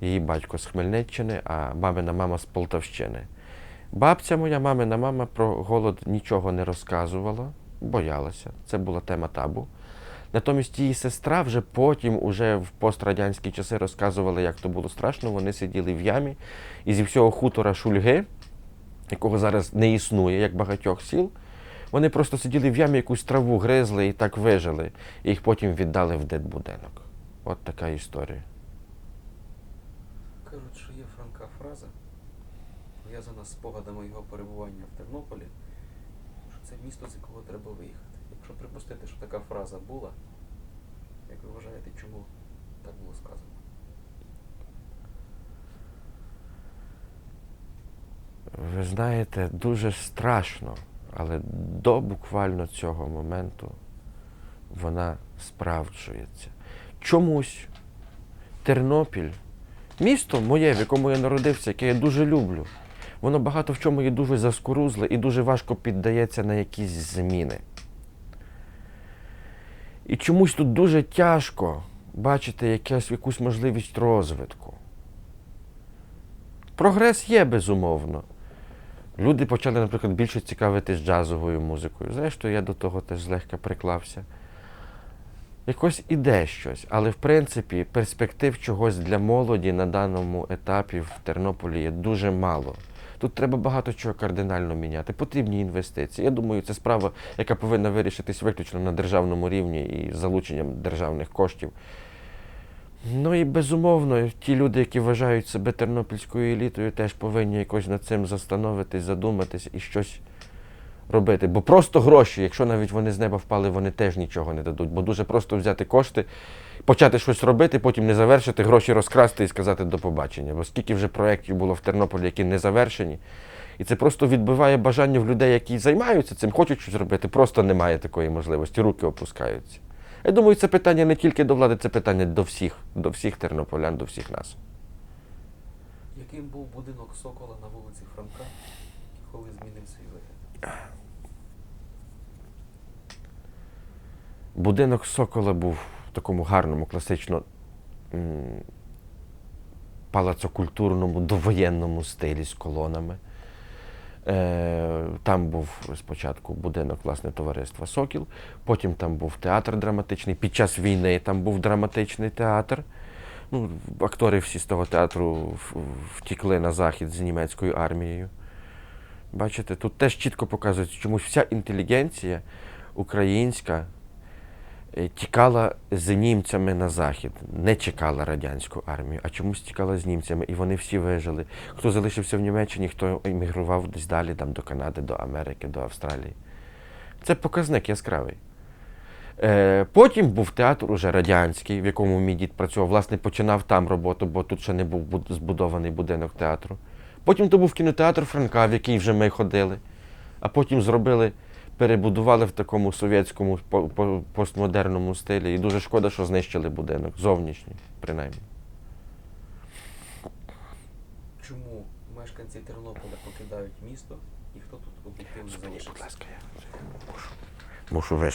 Її батько з Хмельниччини, а мамина мама з Полтавщини. Бабця моя, мамина мама про голод нічого не розказувала, боялася. Це була тема табу. Натомість її сестра вже потім, уже в пострадянські часи, розказувала, як то було страшно. Вони сиділи в ямі і зі всього хутора Шульги, якого зараз не існує, як багатьох сіл, вони просто сиділи в ямі, якусь траву гризли і так вижили. І їх потім віддали в дитбудинок. От така історія. Кажуть, що є франка фраза, пов'язана з спогадами його перебування в Тернополі, що це місто, з якого треба виїхати. Якщо припустити, що така фраза була, як ви вважаєте, чому так було сказано? Ви знаєте, дуже страшно, але до буквально цього моменту вона справджується. Чомусь Тернопіль, місто моє, в якому я народився, яке я дуже люблю, воно багато в чому є дуже заскорузле і дуже важко піддається на якісь зміни. І чомусь тут дуже тяжко бачити якась, якусь можливість розвитку. Прогрес є, безумовно. Люди почали, наприклад, більше цікавитись джазовою музикою. Зрештою, я до того теж злегка приклався. Якось іде щось, але в принципі перспектив чогось для молоді на даному етапі в Тернополі є дуже мало. Тут треба багато чого кардинально міняти. Потрібні інвестиції. Я думаю, це справа, яка повинна вирішитись виключно на державному рівні і залученням державних коштів. Ну і безумовно, ті люди, які вважають себе тернопільською елітою, теж повинні якось над цим застановитись, задуматись і щось робити. Бо просто гроші, якщо навіть вони з неба впали, вони теж нічого не дадуть. Бо дуже просто взяти кошти, почати щось робити, потім не завершити, гроші розкрасти і сказати до побачення. Бо скільки вже проєктів було в Тернополі, які не завершені. І це просто відбиває бажання в людей, які займаються цим, хочуть щось робити. Просто немає такої можливості, руки опускаються. Я думаю, це питання не тільки до влади, це питання до всіх, до всіх тернополян, до всіх нас. Яким був будинок Сокола на вулиці Франка, коли змінив свій вигляд? Будинок Сокола був в такому гарному, класично палацокультурному, довоєнному стилі з колонами. Е, Там був спочатку будинок власне товариства Сокіл, потім там був театр драматичний. Під час війни там був драматичний театр. Ну, актори всі з того театру втікли на захід з німецькою армією. Бачите, тут теж чітко показується, чомусь вся інтелігенція українська е, тікала з німцями на захід, не чекала радянську армію, а чомусь тікала з німцями, і вони всі вижили. Хто залишився в Німеччині, хто емігрував десь далі, там, до Канади, до Америки, до Австралії. Це показник яскравий. Е, потім був театр уже радянський, в якому мій дід працював. Власне, починав там роботу, бо тут ще не був збудований будинок театру. Потім то був кінотеатр Франка, в який вже ми ходили. А потім зробили, перебудували в такому совєтському по- по- постмодерному стилі. І дуже шкода, що знищили будинок, зовнішній, принаймні. Чому мешканці Тернополя покидають місто і хто тут об'єктивно залишився? ласка, я мушу. Мушу виш.